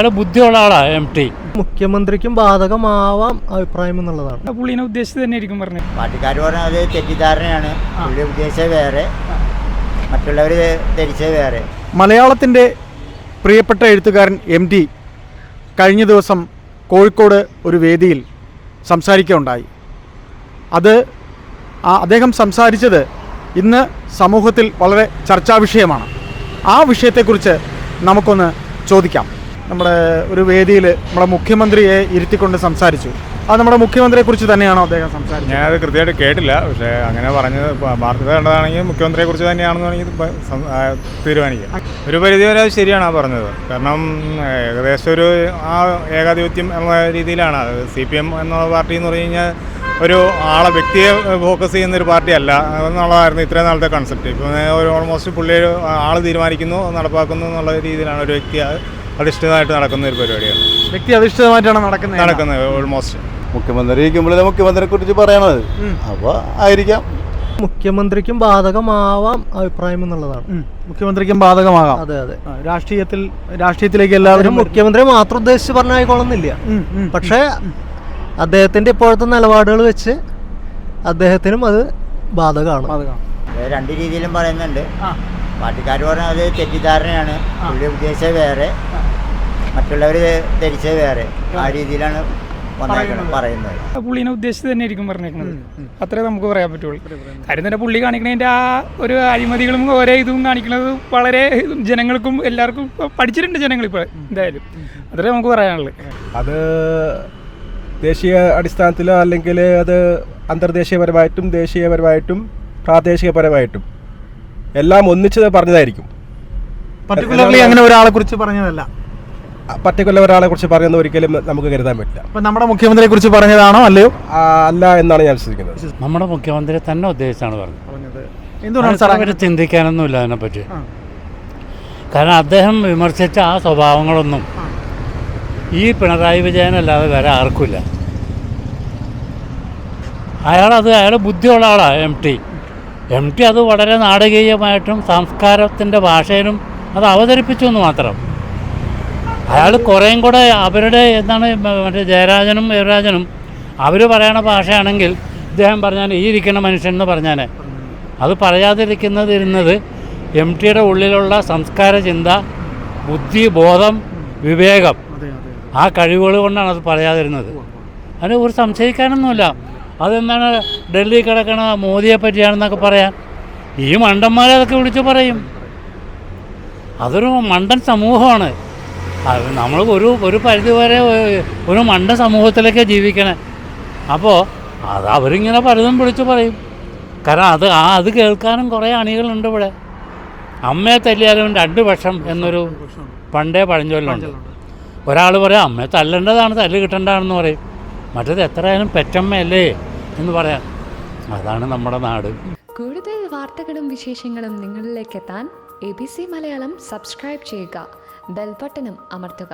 അയാൾ ബുദ്ധിയുള്ള ആളാണ് എം ടി. മുഖ്യമന്ത്രിക്കും ബാധകമാവാം അഭിപ്രായം എന്നുള്ളതാണ്. പുള്ളിനെ ഉദ്ദേശിച്ച് തന്നെ ആയിരിക്കും പറഞ്ഞത്. പാർട്ടിക്കാർ പറഞ്ഞത് തെറ്റിദ്ധാരണയാണ്. പുള്ളി ഉദ്ദേശിച്ചത് വേറെ. മറ്റുള്ളവർ ധരിച്ചത് വേറെ. മലയാളത്തിന്റെ പ്രിയപ്പെട്ട എഴുത്തുകാരൻ എം ടി കഴിഞ്ഞ ദിവസം കോഴിക്കോട് ഒരു വേദിയിൽ സംസാരിക്കുകയുണ്ടായി. അത് അദ്ദേഹം സംസാരിച്ചത് ഇന്ന് സമൂഹത്തിൽ വളരെ ചർച്ചാ വിഷയമാണ്. ആ വിഷയത്തെക്കുറിച്ച് നമുക്കൊന്ന് ചോദിക്കാം. നമ്മുടെ ഒരു വേദിയിൽ നമ്മുടെ മുഖ്യമന്ത്രിയെ ഇരുത്തിക്കൊണ്ട് സംസാരിച്ചു. അത് നമ്മുടെ മുഖ്യമന്ത്രിയെ കുറിച്ച് തന്നെയാണോ അദ്ദേഹം സംസാരിച്ചത്? ഞാൻ അത് കൃത്യമായിട്ട് കേട്ടില്ല. പക്ഷേ അങ്ങനെ പറഞ്ഞത് വാർത്ത കണ്ടതാണെങ്കിൽ മുഖ്യമന്ത്രിയെ കുറിച്ച് തന്നെയാണെന്ന് വേണമെങ്കിൽ തീരുമാനിക്കാം. ഒരു പരിധി വരെ അത് ശരിയാണ് ആ പറഞ്ഞത്. കാരണം ഏകദേശം ഒരു ആ ഏകാധിപത്യം എന്ന രീതിയിലാണ്. അത് സി പി എം എന്ന പാർട്ടി എന്ന് പറഞ്ഞു കഴിഞ്ഞാൽ ഒരു ആളെ വ്യക്തിയെ ഫോക്കസ് ചെയ്യുന്ന ഒരു പാർട്ടി അല്ല എന്നുള്ളതായിരുന്നു ഇത്രയും നാളത്തെ കൺസെപ്റ്റ് ഇപ്പോൾ ഒരു ഓൾമോസ്റ്റ് പുള്ളി ആൾ തീരുമാനിക്കുന്നു നടപ്പാക്കുന്നു എന്നുള്ള രീതിയിലാണ് ഒരു വ്യക്തി അധിഷ്ഠിതമായിട്ട് നടക്കുന്ന ഒരു പരിപാടിയാണ്. വ്യക്തി അധിഷ്ഠിതമായിട്ടാണ് നടക്കുന്നത്. നടക്കുന്നത് ഓൾമോസ്റ്റ് മുഖ്യമന്ത്രി ഇരിക്കുമ്പോഴേ മുഖ്യമന്ത്രിയെ കുറിച്ച് പറയണത്. അപ്പോൾ ആയിരിക്കാം. മുഖ്യമന്ത്രിക്കും ബാധകമാവാം അഭിപ്രായം എന്നുള്ളതാണ്. മുഖ്യമന്ത്രിക്കും ബാധകമാകാം. അതെ അതെ. രാഷ്ട്രീയത്തിൽ രാഷ്ട്രീയത്തിലേക്ക് എല്ലാവരും മുഖ്യമന്ത്രി മാത്രം ഉദ്ദേശിച്ച് ഉം. പക്ഷേ അദ്ദേഹത്തിന്റെ ഇപ്പോഴത്തെ നിലപാടുകൾ വെച്ച് അദ്ദേഹത്തിനും അത് ബാധകമാണ്. രണ്ട് രീതിയിലും പറയുന്നുണ്ട്. പാർട്ടിക്കാർ പറഞ്ഞത് തെറ്റിദ്ധാരണയാണ്. പുള്ളി ഉദ്ദേശിച്ചത് വേറെ. മറ്റുള്ളവർ ധരിച്ചത് വേറെ. ആ. രീതിയിലാണ് പറയുന്നത്. പുള്ളീനെ ഉദ്ദേശിച്ച് തന്നെ ആയിരിക്കും പറഞ്ഞേക്കുന്നത് അത്രേ നമുക്ക് പറയാൻ പറ്റുള്ളൂ. കാര്യം തന്നെ പുള്ളി കാണിക്കണതിന്റെ ആ ഒരു അഴിമതികളും ഓരോ ഇതും കാണിക്കുന്നത് വളരെ ജനങ്ങൾക്കും എല്ലാവർക്കും പഠിച്ചിട്ടുണ്ട് ജനങ്ങൾ ഇപ്പോൾ എന്തായാലും. അത്രേ നമുക്ക് പറയാനുള്ളത് അത് ദേശീയ അടിസ്ഥാനത്തിലോ അല്ലെങ്കിൽ അത് അന്തർദേശീയപരമായിട്ടും ദേശീയപരമായിട്ടും പ്രാദേശികപരമായിട്ടും എല്ലാം ഒന്നിച്ചത് പറഞ്ഞതായിരിക്കും. പർട്ടിക്കുലർലി അങ്ങനെ ഒരാളെ കുറിച്ച് പറഞ്ഞതല്ല. പർട്ടിക്കുലർ ഒരാളെ കുറിച്ച് പറയുന്ന ഒരിക്കലും നമുക്ക് കരുതാൻ പറ്റില്ല. അപ്പൊ നമ്മുടെ മുഖ്യമന്ത്രിയെ കുറിച്ച് പറഞ്ഞതാണോ അല്ലയോ? ആ, അല്ല എന്നാണ് ഞാൻ വിശ്വസിക്കുന്നത്. നമ്മുടെ മുഖ്യമന്ത്രി തന്നെ ഉദ്ദേശിച്ചാണ് പറഞ്ഞത്. എന്തുകൊണ്ടാണ് സാർ അവർ ചിന്തിക്കാനൊന്നുമില്ല അതിനെപ്പറ്റി. കാരണം അദ്ദേഹം വിമർശിച്ച ആ സ്വഭാവങ്ങളൊന്നും ഈ പിണറായി വിജയനല്ലാതെ വേറെ ആർക്കുമില്ല. അയാളത് അയാൾ ബുദ്ധിയുള്ള ആളാണ് എം ടി. എം ടി അത് വളരെ നാടകീയമായിട്ടും സംസ്കാരത്തിന്റെ ഭാഷയിലും അത് അവതരിപ്പിച്ചു എന്ന് മാത്രം. അയാൾ കുറേയും കൂടെ അവരുടെ എന്താണ് മറ്റേ ജയരാജനും യുവരാജനും അവർ പറയണ ഭാഷയാണെങ്കിൽ ഇദ്ദേഹം പറഞ്ഞാൽ ഈ ഇരിക്കുന്ന മനുഷ്യൻ എന്ന് പറഞ്ഞാൽ അത് പറയാതിരിക്കുന്നതിരുന്നത് എം ടിയുടെ ഉള്ളിലുള്ള സംസ്കാര ചിന്ത ബുദ്ധി ബോധം വിവേകം ആ കഴിവുകൾ കൊണ്ടാണ് അത് പറയാതിരുന്നത്. അതിന് ഒരു സംശയിക്കാനൊന്നുമില്ല. അതെന്താണ് ഡൽഹി കിടക്കണ മോദിയെ പറ്റിയാണെന്നൊക്കെ പറയാൻ. ഈ മണ്ടന്മാരെ അതൊക്കെ വിളിച്ച് പറയും. അതൊരു മണ്ടൻ സമൂഹമാണ്. അത് നമ്മൾ ഒരു ഒരു പരിധി വരെ ഒരു മണ്ട സമൂഹത്തിലേക്ക് ജീവിക്കണേ. അപ്പോൾ അത് അവരിങ്ങനെ പലതും വിളിച്ച് പറയും. കാരണം അത് ആ അത് കേൾക്കാനും കുറേ അണികളുണ്ട് ഇവിടെ. അമ്മയെ തല്ലിയാലും രണ്ട് പക്ഷം എന്നൊരു പണ്ടേ പഴഞ്ചൊല്ലുണ്ട്. ഒരാൾ പറയാം അമ്മയെ തല്ലേണ്ടതാണ് തല്ല് കിട്ടേണ്ടതാണെന്ന് പറയും. മറ്റേത് എത്രയായാലും പെറ്റമ്മയല്ലേ എന്ന് പറയാം. അതാണ് നമ്മുടെ നാട്. കൂടുതൽ വാർത്തകളും വിശേഷങ്ങളും നിങ്ങളിലേക്ക് എത്താൻ A B C Malayalam subscribe ചെയ്യുക. ബെൽബട്ടനും അമർത്തുക